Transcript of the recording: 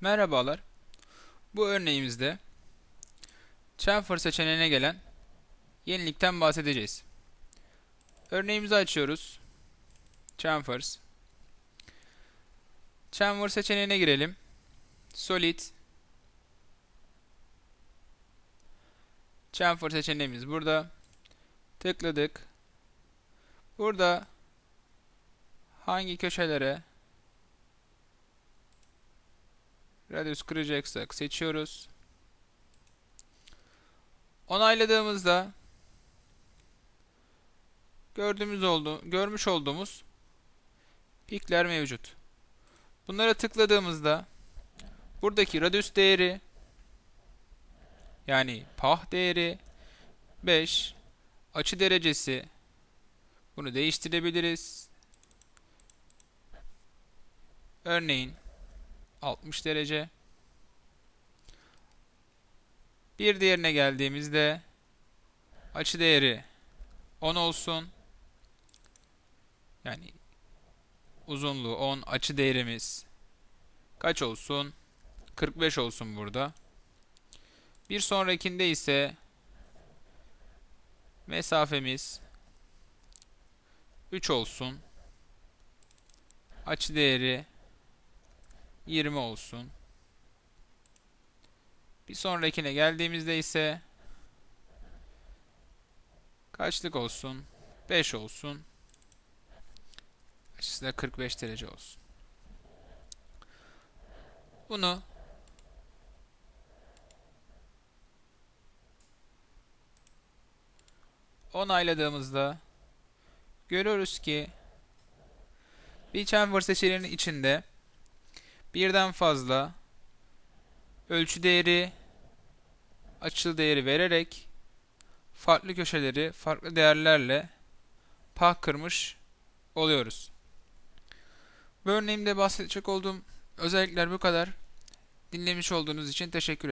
Merhabalar. Bu örneğimizde chamfer seçeneğine gelen yenilikten bahsedeceğiz. Örneğimizi açıyoruz. Chamfers. Chamfer seçeneğine girelim. Solid. Chamfer seçeneğimiz burada. Tıkladık. Burada hangi köşelere Radius kıracaksak seçiyoruz. Onayladığımızda gördüğümüz oldu, görmüş olduğumuz pikler mevcut. Bunlara tıkladığımızda buradaki radius değeri yani pah değeri 5 açı derecesi bunu değiştirebiliriz. Örneğin 60 derece. Bir diğerine geldiğimizde açı değeri 10 olsun. Yani uzunluğu 10, açı değerimiz kaç olsun? 45 olsun burada. Bir sonrakinde ise mesafemiz 3 olsun. Açı değeri 20 olsun. Bir sonrakine geldiğimizde ise kaçlık olsun? 5 olsun. Açısı da 45 derece olsun. Bunu onayladığımızda görüyoruz ki bir chamfer seçeneğinin içinde birden fazla ölçü değeri, açı değeri vererek farklı köşeleri farklı değerlerle pah kırmış oluyoruz. Bu örneğimde bahsedecek olduğum özellikler bu kadar. Dinlemiş olduğunuz için teşekkür.